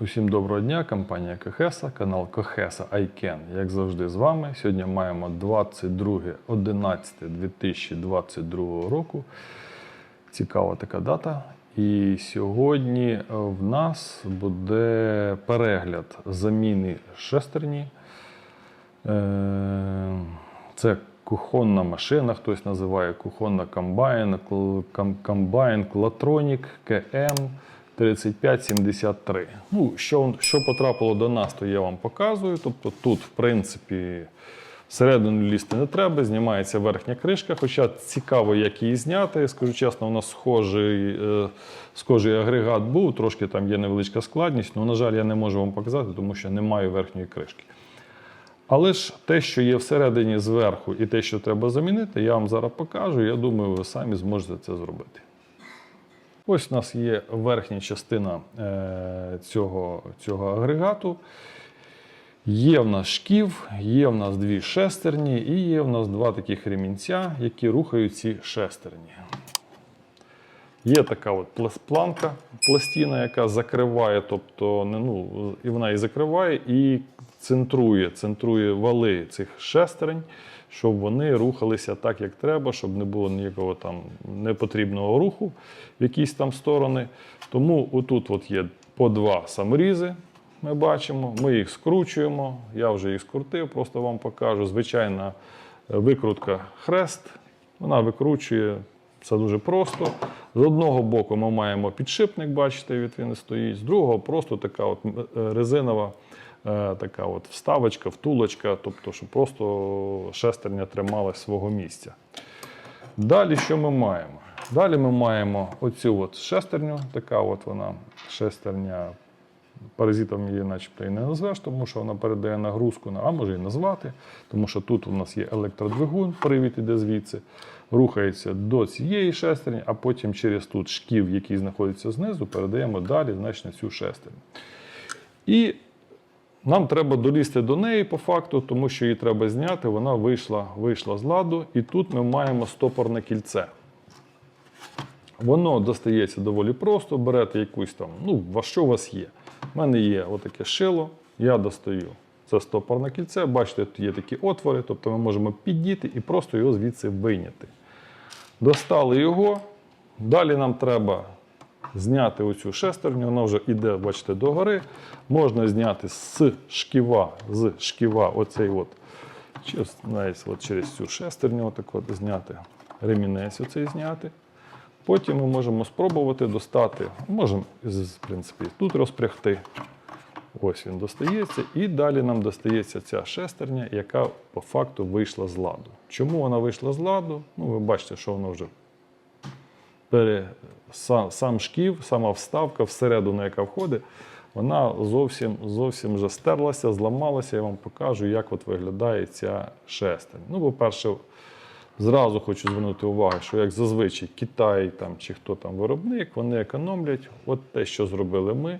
Усім доброго дня, компанія Кохеса, канал Кохеса iCan. Як завжди з вами. Сьогодні маємо 22.11.2022 року. Цікава така дата. І сьогодні в нас буде перегляд заміни шестерні. Е, Це кухонна машина, хтось називає кухонна комбайн, комбайн Клатронік КМ 3573. Ну, що, що потрапило до нас, то я вам показую. Тобто тут, в принципі, всередину лізти не треба, знімається верхня кришка. Хоча цікаво, як її зняти. Скажу чесно, у нас схожий, е, схожий агрегат був, трошки там є невеличка складність. але, на жаль, я не можу вам показати, тому що немає верхньої кришки. Але ж те, що є всередині зверху, і те, що треба замінити, я вам зараз покажу. Я думаю, ви самі зможете це зробити. Ось у нас є верхня частина е, цього, цього агрегату. Є в нас шків, є в нас дві шестерні і є в нас два таких ремінця, які рухають ці шестерні. Є така от планка, пластина, яка закриває, тобто ну, і вона і закриває, і центрує, центрує вали цих шестерень, щоб вони рухалися так, як треба, щоб не було ніякого там непотрібного руху в якісь там сторони. Тому отут от є по два саморізи. Ми бачимо, ми їх скручуємо. Я вже їх скрутив, просто вам покажу. Звичайна е, викрутка хрест. Вона викручує все дуже просто. З одного боку ми маємо підшипник, бачите, від він стоїть, з другого просто така от е, резинова е, така от вставочка, втулочка, тобто, щоб просто шестерня тримала свого місця. Далі що ми маємо? Далі ми маємо оцю от шестерню, така от вона шестерня. Паразитом її начебто і не назвеш, тому що вона передає нагрузку, а може і назвати, тому що тут у нас є електродвигун, привід іде звідси, рухається до цієї шестерні, а потім через тут шків, який знаходиться знизу, передаємо далі значить, на цю шестерню. І нам треба долізти до неї по факту, тому що її треба зняти. Вона вийшла, вийшла з ладу, і тут ми маємо стопорне кільце. Воно достається доволі просто, берете якусь там, ну, що у вас є. У мене є отаке шило, я достаю це стопорне кільце. Бачите, тут є такі отвори, тобто ми можемо піддіти і просто його звідси вийняти. Достали його. Далі нам треба зняти оцю шестерню, вона вже йде, бачите, догори. Можна зняти з шківа, з шківа оцей от, чи- навіть от через цю шестерню отак от зняти, ремінець оцей зняти. Потім ми можемо спробувати достати, можемо, в принципі, тут розпрягти. Ось він достається, і далі нам достається ця шестерня, яка по факту вийшла з ладу. Чому вона вийшла з ладу? Ну, ви бачите, що воно вже пере, сам, сам шків, сама вставка всередину, яка входить, вона зовсім, зовсім вже стерлася, зламалася. Я вам покажу, як от виглядає ця шестерня. Ну, по-перше, Зразу хочу звернути увагу, що як зазвичай Китай там, чи хто там виробник, вони економлять. От те, що зробили ми.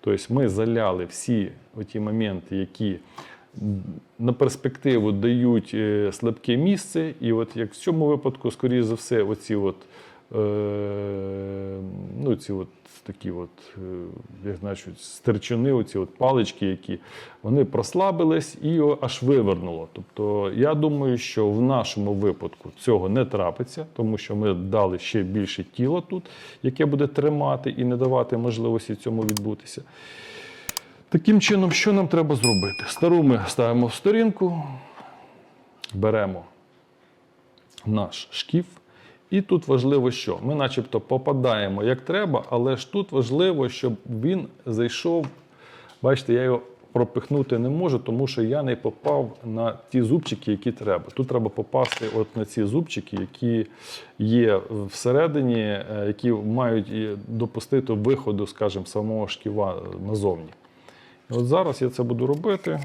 Тобто ми заляли всі ті моменти, які на перспективу дають е, слабке місце. І от як в цьому випадку, скоріш за все, оці от, ну, ці от такі от, е, як значить, стерчини, оці от палички, які вони прослабились і аж вивернуло. Тобто, я думаю, що в нашому випадку цього не трапиться, тому що ми дали ще більше тіла тут, яке буде тримати і не давати можливості цьому відбутися. Таким чином, що нам треба зробити? Стару ми ставимо в сторінку, беремо наш шкіф. І тут важливо, що ми начебто попадаємо як треба, але ж тут важливо, щоб він зайшов. Бачите, я його пропихнути не можу, тому що я не попав на ті зубчики, які треба. Тут треба попасти от на ці зубчики, які є всередині, е, які мають допустити виходу, скажімо, самого шківа назовні. І от зараз я це буду робити.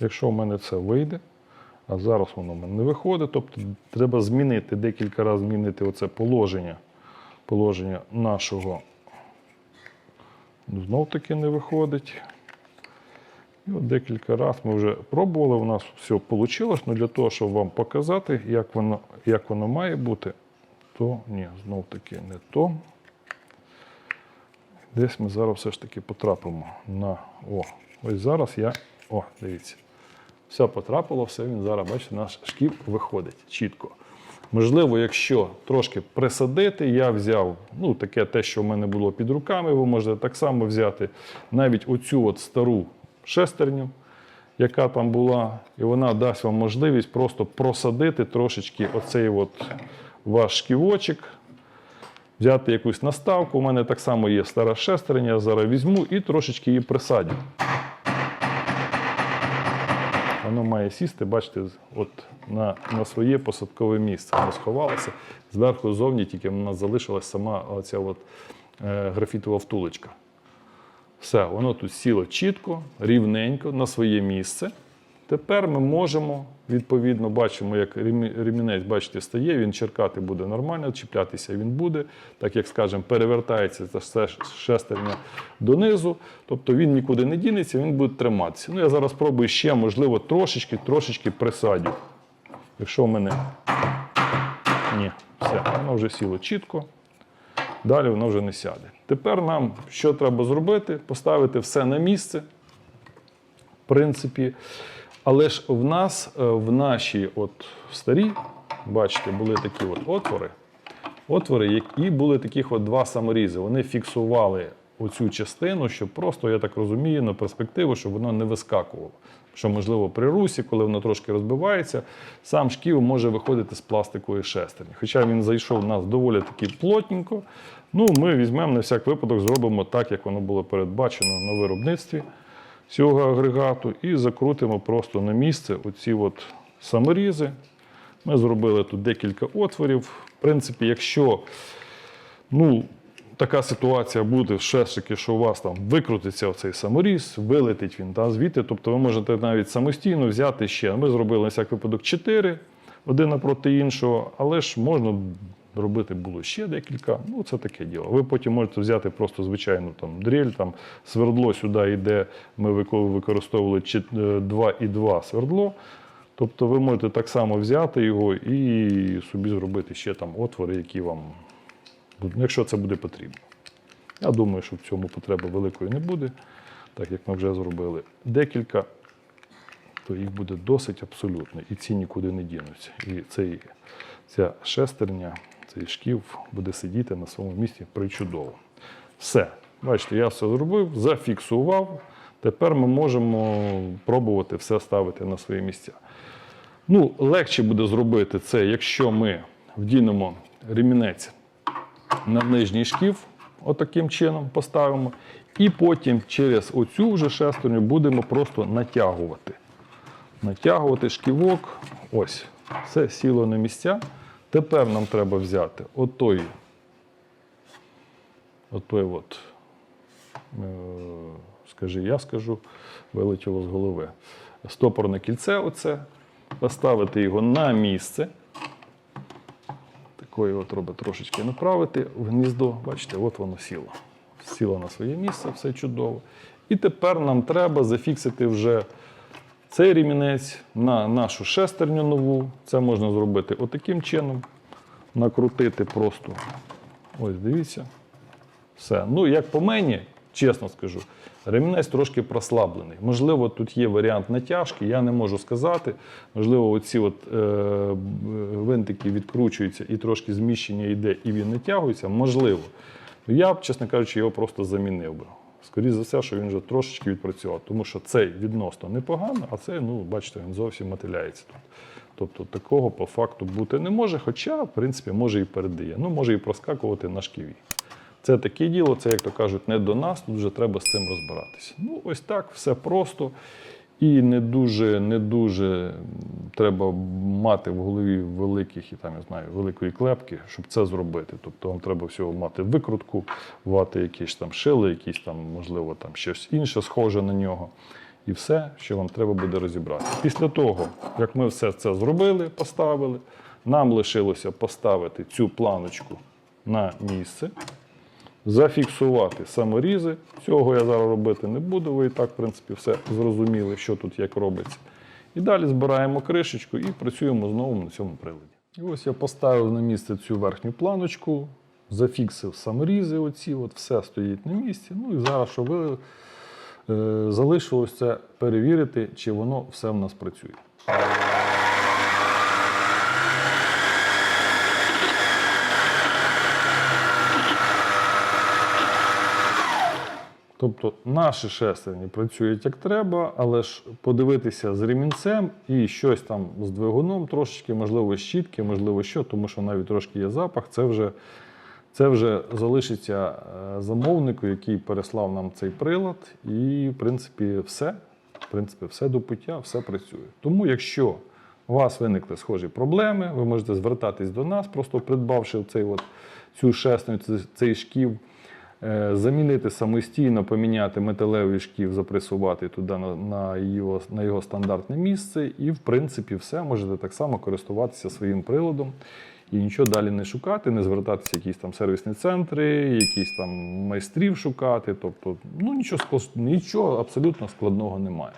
Якщо в мене це вийде, а зараз воно не виходить. Тобто треба змінити декілька разів змінити оце положення, положення нашого. Знов таки не виходить. І от декілька разів ми вже пробували, у нас все вийшло. але для того, щоб вам показати, як воно, як воно має бути, то ні, знов таки не то. Десь ми зараз все ж таки потрапимо на. О, ось зараз я. О, дивіться. Все потрапило, все він зараз, бачите, наш шків виходить чітко. Можливо, якщо трошки присадити, я взяв ну, таке те, що в мене було під руками, ви можете так само взяти навіть оцю от стару шестерню, яка там була, і вона дасть вам можливість просто просадити трошечки оцей от ваш шківочок, взяти якусь наставку. У мене так само є стара шестерня, я зараз візьму і трошечки її присадю. Воно має сісти, бачите, от на, на своє посадкове місце. Воно сховалося. Зверху зовні тільки в нас залишилась сама оця от, е, графітова втулочка. Все, воно тут сіло чітко, рівненько на своє місце. Тепер ми можемо, відповідно, бачимо, як ремінець, бачите, стає, він черкати буде нормально, чіплятися він буде, так як, скажемо, перевертається все шестерня донизу, тобто він нікуди не дінеться, він буде триматися. Ну, я зараз спробую ще, можливо, трошечки, трошечки присадю. Якщо в мене ні, все, воно вже сіло чітко. Далі воно вже не сяде. Тепер нам що треба зробити? Поставити все на місце. В принципі, але ж в нас, е, в нашій от старій, бачите, були такі от отвори. Отвори, які були таких от два саморізи. Вони фіксували оцю частину, щоб просто, я так розумію, на перспективу, щоб воно не вискакувало. Що, можливо, при русі, коли воно трошки розбивається, сам шків може виходити з пластикової шестерні. Хоча він зайшов у нас доволі таки плотненько. Ну, ми візьмемо на всяк випадок, зробимо так, як воно було передбачено на виробництві цього агрегату, і закрутимо просто на місце оці от саморізи. Ми зробили тут декілька отворів. В принципі, якщо ну, така ситуація буде все ж що у вас там викрутиться оцей саморіз, вилетить він та, звідти, тобто ви можете навіть самостійно взяти ще. Ми зробили на всяк випадок 4, один напроти іншого, але ж можна робити було ще декілька. Ну, це таке діло. Ви потім можете взяти просто звичайну там дрель, там свердло сюди йде. Ми вико- використовували 2,2 свердло. Тобто ви можете так само взяти його і собі зробити ще там отвори, які вам, ну, якщо це буде потрібно. Я думаю, що в цьому потреби великої не буде, так як ми вже зробили декілька, то їх буде досить абсолютно, і ці нікуди не дінуться. І цей, ця шестерня, цей шків буде сидіти на своєму місці причудово. Все. Бачите, я все зробив, зафіксував. Тепер ми можемо пробувати все ставити на свої місця. Ну, легше буде зробити це, якщо ми вдінемо ремінець на нижній шків, отаким чином поставимо, і потім через оцю вже шестерню будемо просто натягувати. Натягувати шківок. Ось, все сіло на місця. Тепер нам треба взяти отой, отой от, е, скажи, я скажу, вилетіло з голови. Стопорне кільце, оце, поставити його на місце. Такої от робить трошечки направити в гніздо. Бачите, от воно сіло. Сіло на своє місце, все чудово. І тепер нам треба зафіксити вже цей ремінець на нашу шестерню нову. Це можна зробити отаким чином. Накрутити просто. Ось, дивіться. Все. Ну, як по мені, чесно скажу, ремінець трошки прослаблений. Можливо, тут є варіант натяжки, я не можу сказати. Можливо, оці от, е, винтики відкручуються і трошки зміщення йде, і він натягується. Можливо. Я б, чесно кажучи, його просто замінив би. Скоріше за все, що він вже трошечки відпрацював, тому що цей відносно непогано, а цей, ну, бачите, він зовсім мотиляється тут. Тобто такого по факту бути не може, хоча, в принципі, може і передає. Ну, може і проскакувати на шківі. Це таке діло, це, як то кажуть, не до нас, тут вже треба з цим розбиратися. Ну, ось так, все просто. І не дуже, не дуже треба мати в голові великих і там, я знаю, великої клепки, щоб це зробити. Тобто вам треба всього мати викрутку, мати якісь там шили, якісь там, можливо, там щось інше схоже на нього. І все, що вам треба буде розібрати. Після того, як ми все це зробили, поставили, нам лишилося поставити цю планочку на місце зафіксувати саморізи. Цього я зараз робити не буду. Ви і так, в принципі, все зрозуміли, що тут як робиться. І далі збираємо кришечку і працюємо знову на цьому приладі. І ось я поставив на місце цю верхню планочку. зафіксив саморізи, оці, от все стоїть на місці. Ну і зараз, що ви е, залишилось перевірити, чи воно все в нас працює. Тобто наші шестерні працюють як треба, але ж подивитися з ремінцем і щось там з двигуном трошечки, можливо, щітки, можливо, що, тому що навіть трошки є запах, це вже, це вже залишиться е, замовнику, який переслав нам цей прилад, і, в принципі, все. В принципі, все до пуття, все працює. Тому, якщо у вас виникли схожі проблеми, ви можете звертатись до нас, просто придбавши цей от, цю шестерню, цей- шків. Е, Замінити самостійно, поміняти металевий шків, запресувати туди на, на, його, на його стандартне місце, і в принципі все можете так само користуватися своїм приладом і нічого далі не шукати, не звертатися в якісь там сервісні центри, якісь там майстрів шукати. Тобто, ну нічого, нічого абсолютно складного немає.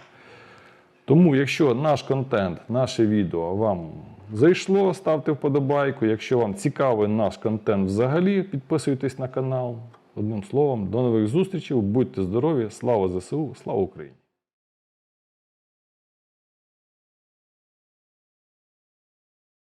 Тому, якщо наш контент, наше відео вам зайшло, ставте вподобайку. Якщо вам цікавий наш контент взагалі, підписуйтесь на канал. Одним словом, до нових зустрічей, будьте здорові, слава ЗСУ, слава Україні!